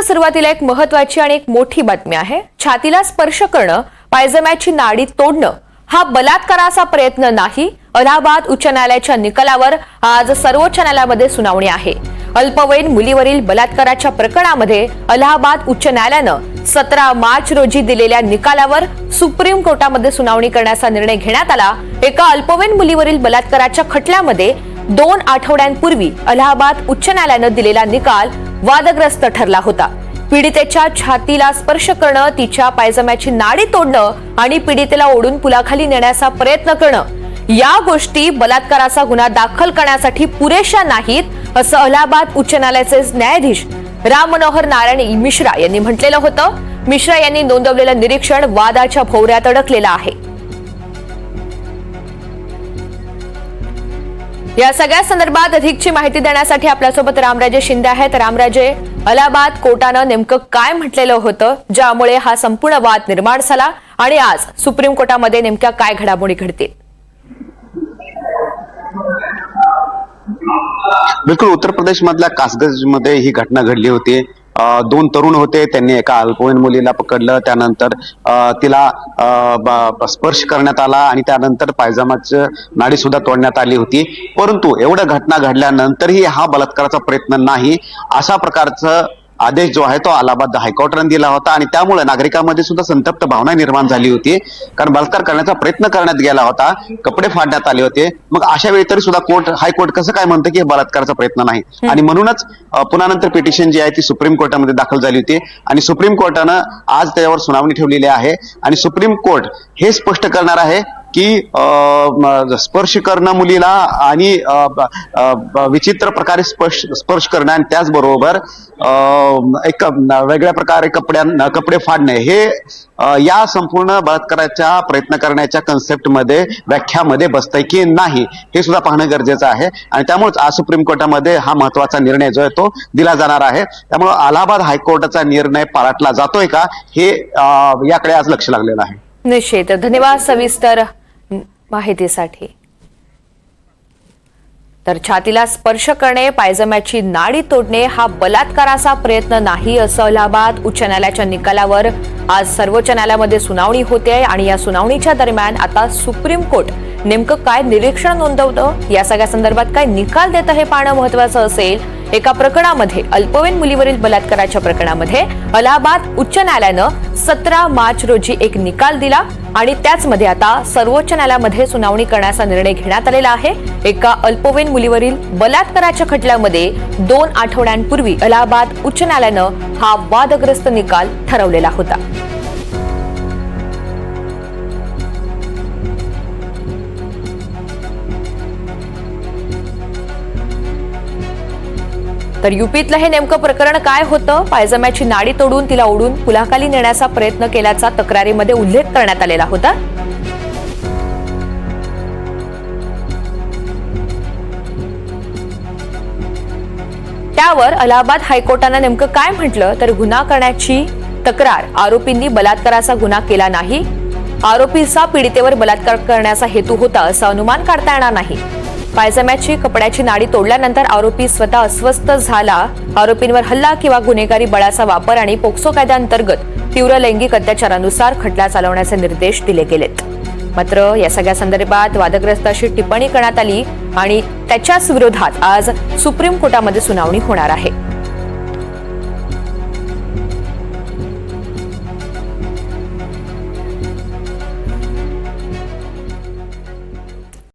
बुलेटिनच्या सुरुवातीला एक महत्वाची आणि एक मोठी बातमी आहे. छातीला स्पर्श करणं पायजम्याची नाडी तोडणं हा बलात्काराचा प्रयत्न नाही. अलाहाबाद उच्च न्यायालयाच्या निकालावर आज सर्वोच्च न्यायालयामध्ये सुनावणी आहे. अल्पवयीन मुलीवरील बलात्काराच्या प्रकरणामध्ये अलाहाबाद उच्च न्यायालयानं सतरा मार्च रोजी दिलेल्या निकालावर सुप्रीम कोर्टामध्ये सुनावणी करण्याचा निर्णय घेण्यात आला. एका अल्पवयीन मुलीवरील बलात्काराच्या खटल्यामध्ये दोन आठवड्यांपूर्वी अलाहाबाद उच्च न्यायालयानं दिलेला निकाल वादग्रस्त ठरला होता. पीडितेच्या छातीला स्पर्श करणं तिच्या पायजम्याची नाडी तोडणं आणि पीडितेला ओढून पुलाखाली नेण्याचा प्रयत्न करणं या गोष्टी बलात्काराचा गुन्हा दाखल करण्यासाठी पुरेशा नाहीत असं अलाहाबाद उच्च न्यायालयाचे न्यायाधीश राम मनोहर नारायण मिश्रा यांनी म्हटलेलं होतं. मिश्रा यांनी नोंदवलेलं निरीक्षण वादाच्या भोवऱ्यात अडकलेलं आहे. या सगळ्या संदर्भात अधिकची माहिती देण्यासाठी आपल्यासोबत रामराजे शिंदे आहेत. रामराजे अलाहाबाद कोर्टानं नेमकं काय म्हटलेलं होतं? ज्यामुळे हा संपूर्ण वाद निर्माण झाला आणि आज सुप्रीम कोर्टामध्ये नेमक्या काय घडामोडी घडतील? बिलकुल उत्तर प्रदेश मधल्या कासगंजमध्ये ही घटना घडली होती. दोन तरुण होते. त्यांनी एका अल्पवयीन मुलीला पकडलं. त्यानंतर तिला ब- स्पर्श करण्यात आला आणि त्यानंतर पायजामाचं नाडी सुद्धा तोडण्यात आली होती. परंतु एवढ्या घटना घडल्यानंतरही हा बलात्काराचा प्रयत्न नाही. अशा प्रकारचं आदेश जो आहे तो अलाहाबाद हायकोर्टाने दिला होता आणि त्यामुळे नागरिकांमध्ये सुद्धा संतप्त भावना निर्माण झाली होती. कारण बलात्कार करण्याचा प्रयत्न करण्यात गेला होता. कपडे फाडण्यात आले होते. मग अशा वेळी तरी सुद्धा कोर्ट हायकोर्ट कसं काय म्हणतं की हे बलात्काराचा प्रयत्न नाही? आणि म्हणूनच पुन्हा नंतर पिटिशन जी आहे ती सुप्रीम कोर्टामध्ये दाखल झाली होती. आणि सुप्रीम कोर्टानं आज त्याच्यावर सुनावणी ठेवलेली आहे. आणि सुप्रीम कोर्ट हे स्पष्ट करणार आहे की स्पर्श करणं मुलीला आणि विचित्र प्रकारे स्पर्श स्पर्श करणं आणि त्याचबरोबर एक वेगळ्या प्रकारे कपड्यां कपडे फाडणे हे या संपूर्ण बलात्काराच्या प्रयत्न करण्याच्या कन्सेप्टमध्ये व्याख्यामध्ये बसतंय की नाही हे सुद्धा पाहणं गरजेचं आहे. आणि त्यामुळेच आज सुप्रीम कोर्टामध्ये हा महत्त्वाचा निर्णय जो आहे तो दिला जाणार आहे. त्यामुळे अलाहाबाद हायकोर्टाचा निर्णय पाळटला जातोय का हे याकडे आज लक्ष लागलेलं आहे. निश्चित. धन्यवाद सविस्तर माहितीसाठी. तर छातीला स्पर्श करणे पायजम्याची नाडी तोडणे हा बलात्काराचा प्रयत्न नाही असं अलाहाबाद उच्च न्यायालयाच्या निकालावर आज सर्वोच्च न्यायालयामध्ये सुनावणी होते आणि या सुनावणीच्या दरम्यान आता सुप्रीम कोर्ट नेमकं काय निरीक्षण नोंदवतं? या सगळ्या संदर्भात काय निकाल देतं हे पाहणं महत्वाचं असेल. एका प्रकरणामध्ये अल्पवयीन मुलीवरील बलात्काराच्या प्रकरणामध्ये अलाहाबाद उच्च न्यायालयानं सतरा मार्च रोजी एक निकाल दिला आणि त्याचमध्ये आता सर्वोच्च न्यायालयामध्ये सुनावणी करण्याचा निर्णय घेण्यात आलेला आहे. एका अल्पवयीन मुलीवरील बलात्काराच्या खटल्यामध्ये दोन आठवड्यांपूर्वी अलाहाबाद उच्च न्यायालयानं हा वादग्रस्त निकाल ठरवलेला होता. तर युपीतलं हे नेमकं प्रकरण काय होतं? पायजम्याची नाडी तोडून तिला ओढून पुलाखाली नेण्याचा प्रयत्न केल्याचा तक्रारीमध्ये उल्लेख करण्यात आलेला होता. त्यावर अलाहाबाद हायकोर्टानं नेमकं काय म्हटलं? तर गुन्हा करण्याची तक्रार. आरोपींनी बलात्काराचा गुन्हा केला नाही. आरोपीचा पीडितेवर बलात्कार करण्याचा हेतू होता असं अनुमान काढता येणार नाही. पायजम्याची कपड्याची नाडी तोडल्यानंतर आरोपी स्वतः अस्वस्थ झाला. आरोपींवर हल्ला किंवा गुन्हेगारी बळाचा वापर आणि पोक्सो कायद्याअंतर्गत तीव्र लैंगिक अत्याचारानुसार खटला चालवण्याचे निर्देश दिले गेलेत. मात्र या सगळ्या संदर्भात वादग्रस्त अशी टिप्पणी करण्यात आली आणि त्याच्याच विरोधात आज सुप्रीम कोर्टामध्ये सुनावणी होणार आहे.